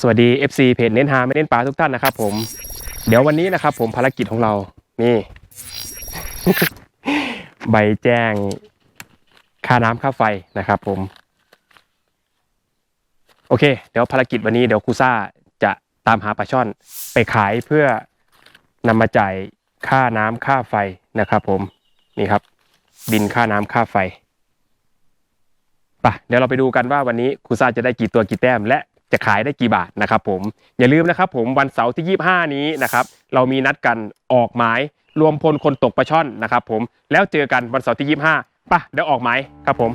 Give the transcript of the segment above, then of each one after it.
สวัสดี FC เพจเน้นหาไม่เน้นปลาทุกท่านนะครับ ผม เดี๋ยววันนี้นะครับ ผมภารกิจของเรา นี่ ใบแจ้งค่าน้ำค่าไฟนะครับ ผม โอเค เดี๋ยวภารกิจวันนี้เดี๋ยวครูซ่าจะตามหาปลาช่อนไปขายเพื่อนำมาจ่ายค่าน้ำค่าไฟนะครับ ผมนี่ครับ บินค่าน้ำค่าไฟไปเดี๋ยวเราไปดูกันว่าวันนี้ครูซ่าจะได้กี่ตัวกี่แต้มและ จะขายได้กี่บาทนะครับผมอย่าลืมนะครับผมวันเสาร์ที่ 25 นี้นะครับเรามีนัดกันออกหมายรวมพลคนตกปลาช่อนนะครับผมแล้วเจอกันวันเสาร์ที่ 25ป่ะเดี๋ยวออกหมายครับผม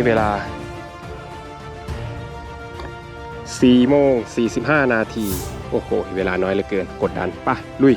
นี้เวลา4โมง45 นาที โอ้โห เวลาน้อยเหลือเกิน กดดันป่ะลุย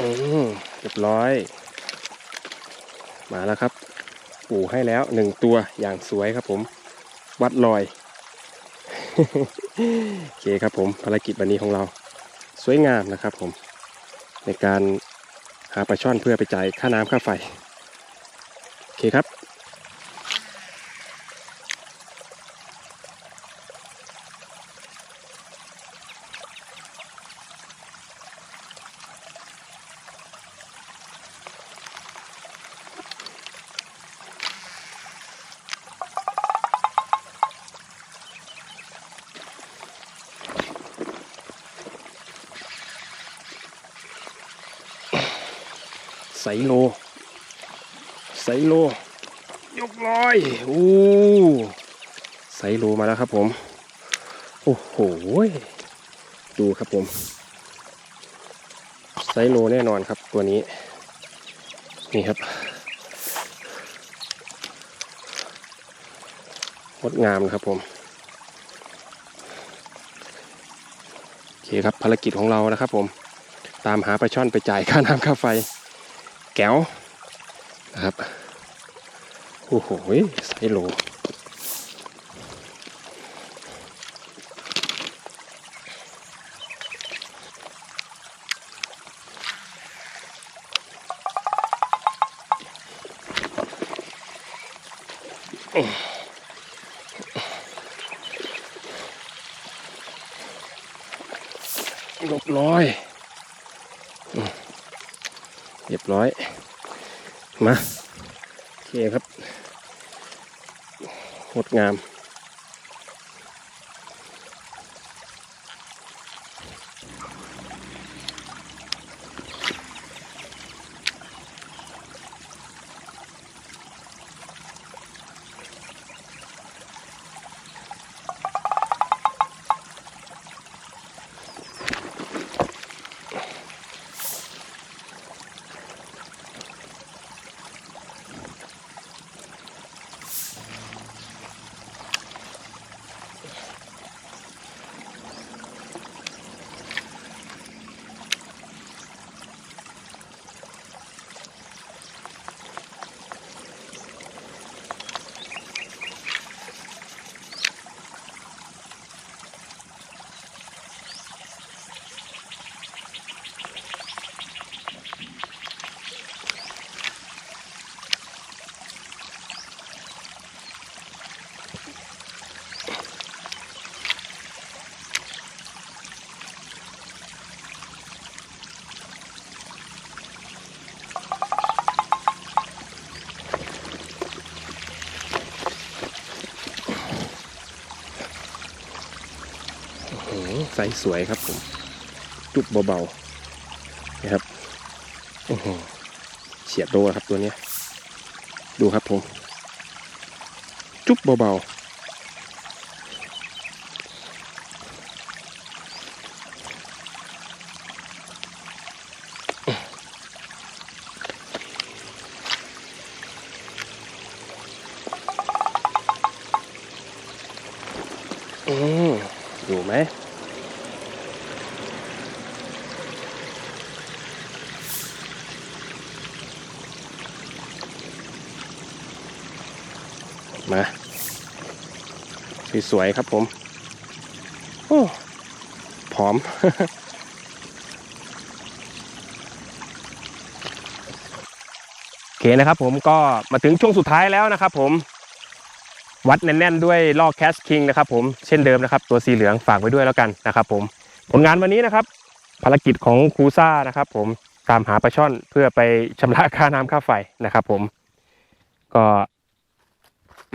อืมเรียบร้อย มาแล้วครับ ปู่ให้แล้วหนึ่งตัวอย่างสวยครับผม วัดลอย โอเคครับผมภารกิจวันนี้ของเรา สวยงามนะครับผม ในการหาปลาช่อนเพื่อไปจ่ายค่าน้ำค่าไฟ โอเคครับ ไซโลไซโล ยกร้อยอู้ไซโลมาแล้วครับผม โอ้โห ดูครับผม ไซโลแน่นอนครับตัวนี้ นี่ครับ งดงามนะครับผม โอเคครับภารกิจของเรานะครับผม ตามหาปลาช่อนไปจ่ายค่าน้ำค่าไฟ แก้วนะครับ โอ้โหไซโล เรียบร้อยอืมเรียบร้อย มาโอเครับงดงาม โอ้ ใสสวยครับผมจุบเบาๆนะครับโอ้โหเฉียดโดครับตัวเนี้ยดูครับผม จุบเบาๆอืมดูไหม มาสวยๆครับผม โอ้ผอม โอเคนะครับผมก็มาถึงช่วงสุดท้ายแล้วนะครับผม วัดแน่นๆด้วยลอกแคสคิงนะครับผมเช่นเดิมนะครับ ตัวสีเหลืองฝากไว้ด้วยแล้วกันนะครับผม ผลงานวันนี้นะครับ ภารกิจของครูซ่านะครับผมตามหาปลาช่อนเพื่อไปชำระค่าน้ำค่าไฟนะครับผม ก็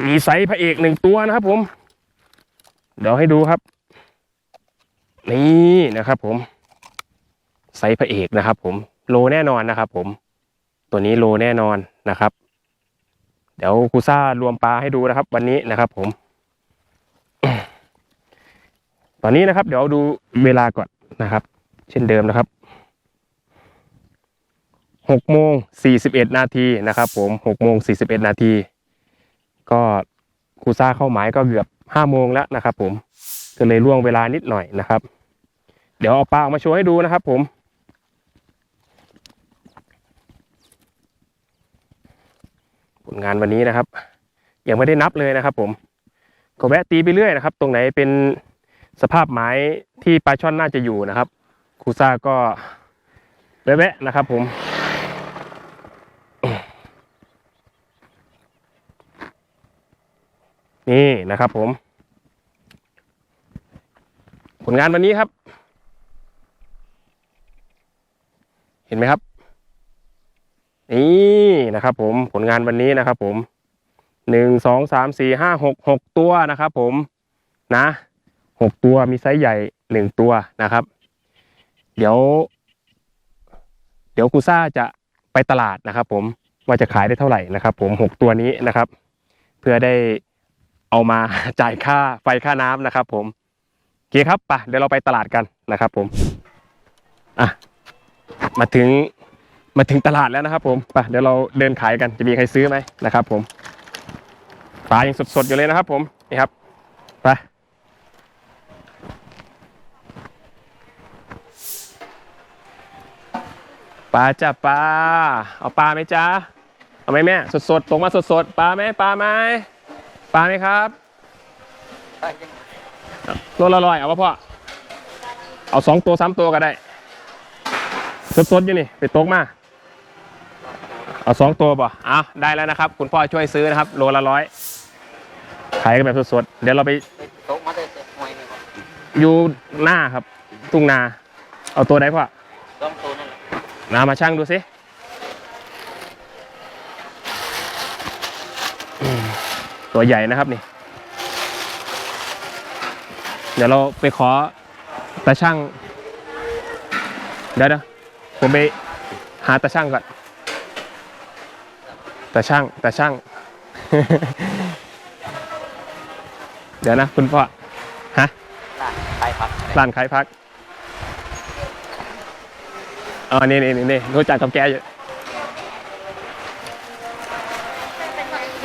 มีไซส์พระเอกหนึ่งตัวนะครับผม เดี๋ยวให้ดูครับ นี่นะครับผม ไซส์พระเอกนะครับ ผม โลแน่นอนนะครับ ผม ตัวนี้โลแน่นอนนะครับ เดี๋ยวครูซ่ารวมปลาให้ดูนะครับ วันนี้นะครับ ผม ตอนนี้นะครับ เดี๋ยวดูเวลาก่อนนะครับ เช่นเดิมนะครับหกโมงสี่สิบเอ็ดนาทีนะครับ ผมหกโมงสี่สิบเอ็ดนาที ก็ครูซ่าเข้าหมายก็เกือบห้าโมงแล้วนะครับ ผมก็เลยล่วงเวลานิดหน่อยนะครับ เดี๋ยวเอาปลาออกมาโชว์ให้ดูนะครับ ผมผลงานวันนี้นะครับ ยังไม่ได้นับเลยนะครับ ผมก็แวะตีไปเรื่อยนะครับ ตรงไหนเป็นสภาพหมายที่ปลาช่อนน่าจะอยู่นะครับครูซ่าก็แวะๆนะครับ ผม นี่นะครับผม ผลงานวันนี้ครับ เห็นไหมครับ นี่นะครับ ผมผลงานวันนี้นะครับ ผมหนึ่งสองสามสี่ห้าหกหกตัวนะครับ ผมนะหกตัวมีไซส์ใหญ่หนึ่งตัวนะครับ เดี๋ยว เดี๋ยวคูซ่าจะไปตลาดนะครับ ผมว่าจะขายได้เท่าไหร่นะครับ ผมหกตัวนี้นะครับ เพื่อได้ เอามาจ่ายค่าไฟค่าน้ำนะครับ ผมโอเคครับไปเดี๋ยวเราไปตลาดกันนะครับ ผมอะมาถึงมาถึงตลาดแล้วนะครับ ผมไปเดี๋ยวเราเดินขายกันจะมีใครซื้อไหมนะครับ ผมปลายังสดๆอยู่เลยนะครับ ผมนี่ครับไปปลาจ้าปลาเอาปลาไหมจ้าเอาไหมแม่สดๆตกมาสดๆปลาไหมปลาไหม ปลาไหมครับโลละร้อยเอาปะพ่อ เอาสองตัวสามตัวก็ได้ สดๆอยู่นี่ ไปตกมา เอาสองตัวป่ะเอาได้แล้วนะครับ คุณพ่อช่วยซื้อนะครับ โลละร้อย ขายกันแบบสดๆ เดี๋ยวเราไปโต๊ะมาได้แต่หอยนี่ครับอยู่หน้าครับ ทุ่งนา เอาตัวไหนพ่อต้องตัวนั่นแหละนามาช่างดูสิอืม ตัวใหญ่นะครับนี่ เดี๋ยวเราไปขอตาช่างเดี๋ยวเดี๋ยวผมไปหาตาช่างก่อนตาช่างตาช่าง เดี๋ยวนะ คุณพ่อฮะร้านขายผักอะไรร้านขายพักอ๋อนี่นี่นี่นี่รู้จักกับแกอยู่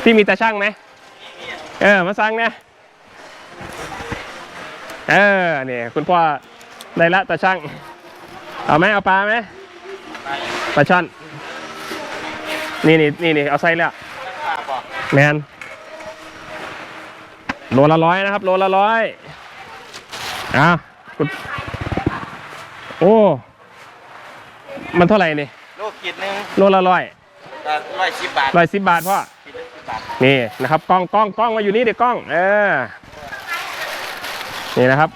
พี่มีตาช่างไหม เออ มาสั่งเนี่ยเออเนี่ยคุณพ่อได้ละตาช่าง เอาไหมเอาปลาไหมปลาช่อนนี่นี่นี่นี่เอาไส้แล้วป้าบอกแมนโลละร้อยนะครับโลละร้อยอะคุณโอ้มันเท่าไหร่นี่ลูกกิดหนึงโลละร้อยร้อยสิบบาทร้อยสิบบาทพ่อ กิดละสิบบาทนี่นะครับกล้องกล้องกล้องมาอยู่นี่เด็กกล้องเออนี่นะครับ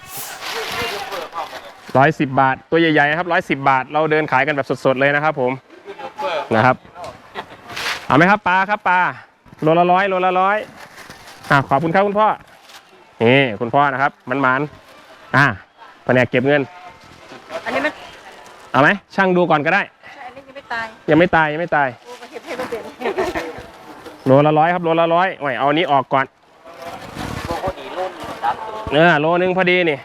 ร้อยสิบบาทตัวใหญ่ๆนะครับร้อยสิบบาท เราเดินขายกันแบบสดๆเลยนะครับ ผมยูทูบเบอร์นะครับเอาไหมครับปลาครับปลาโลละร้อยโลละร้อยอะขอบคุณครับคุณพ่อนี่คุณพ่อนะครับมันมันๆอะแผนกเก็บเงิน อันนี้มันเอาไหมช่างดูก่อนก็ได้ใช่อันนี้ยังไม่ตายยังไม่ตายยังไม่ตาย โอ้ก็เห็นให้มันเป็นโลละร้อยครับโลละร้อยโอ้ยเอาอันนี้ออกก่อนพวกคนอีรุ่นสามตัวเออโลนึงพอดีนี่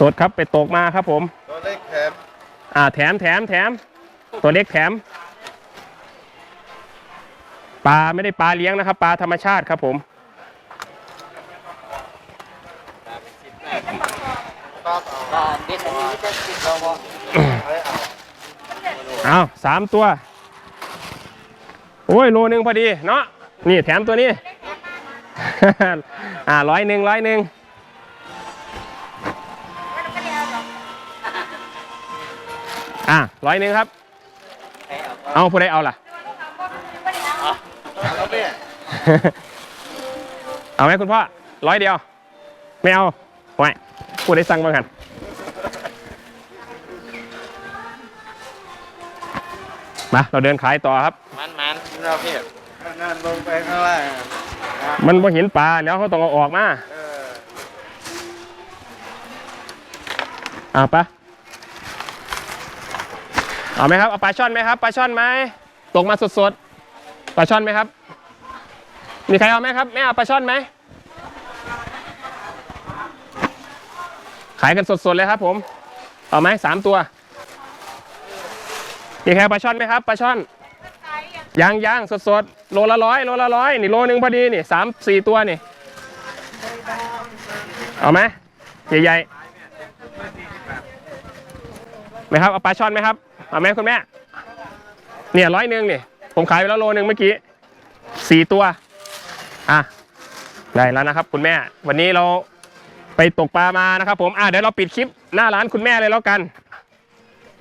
สดๆครับไปตกมาครับผม ตัวเล็กแถม อ่าแถมแถมแถม ตัวเล็กแถม ปลาไม่ได้ปลาเลี้ยงนะครับ ปลาธรรมชาติครับผมก็เด็ดอันนี้จะกินเราบ่เอาสามตัว โอ้ยโลนึงพอดีเนาะนี่แถมตัวนี้ อ่าร้อยหนึ่งร้อยหนึ่งอะร้อยหนึ่งครับ เอาผู้ใดเอาล่ะ เอาไหมคุณพ่อร้อยเดียว ไม่เอาไว้ผู้ได้สั่งบ้างกันมาเราเดินขายต่อครับ เราเพียบนั่นลงไปข้างล่างมันพอเห็นปลาแล้วเขาต้องเอาออกมาเอออ่าปะเอาไหมครับเอาปลาช่อนไหมครับปลาช่อนไหมตกมาสดๆปลาช่อนไหมครับ มีใครเอาไหมครับไม่เอาปลาช่อนไหมขายกันสดๆเลยครับ ผมเอาไหมสามตัวมีใครเอาปลาช่อนไหมครับปลาช่อน ยางยางสดๆโลละร้อยโลละร้อยนี่โลหนึ่งพอดีนี่สามสี่ตัวนี่ เอาไหมใหญ่ๆไหมครับเอาปลาช่อนไหมครับเอาไหมคุณแม่ เนี่ยร้อยหนึ่งนี่ผมขายไปแล้วโลหนึ่งเมื่อกี้สี่ตัว อะ ได้แล้วนะครับ คุณแม่ วันนี้เราไปตกปลามานะครับ ผมอะเดี๋ยวเราปิดคลิปหน้าร้านคุณแม่เลยแล้วกัน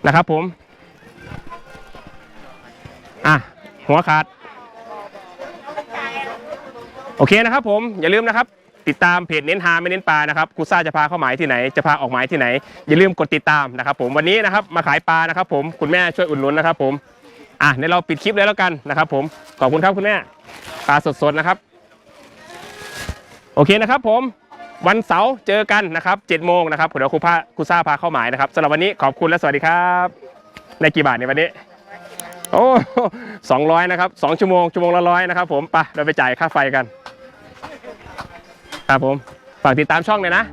นะครับผม อะ หัวขาด โอเคนะครับผมอย่าลืมนะครับ ติดตามเพจเน้นหาไม่เน้นปลานะครับกูซ่าจะพาเข้าหมายที่ไหนจะพาออกหมายที่ไหน อย่าลืมกดติดตามนะครับ ผมวันนี้นะครับมาขายปลานะครับ ผมคุณแม่ช่วยอุดหนุนนะครับ ผมอะเดี๋ยวเราปิดคลิปเลยแล้วกันนะครับ ผมขอบคุณครับคุณแม่ปลาสดๆนะครับ โอเคนะครับ ผมวันเสาร์เจอกันนะครับ7จ็ดโมงนะครับเดี๋ยวครูพาครูซ่าพาเข้าหมายนะครับสำหรับวันนี้ขอบคุณและสวัสดีครับ ในกี่บาทในวันนี้ โอ้สองร้อยนะครับสองชั่วโมงชั่วโมงละร้อยนะครับผมไปเราไปจ่ายค่าไฟกัน ครับผม ฝากติดตามช่องเลยนะ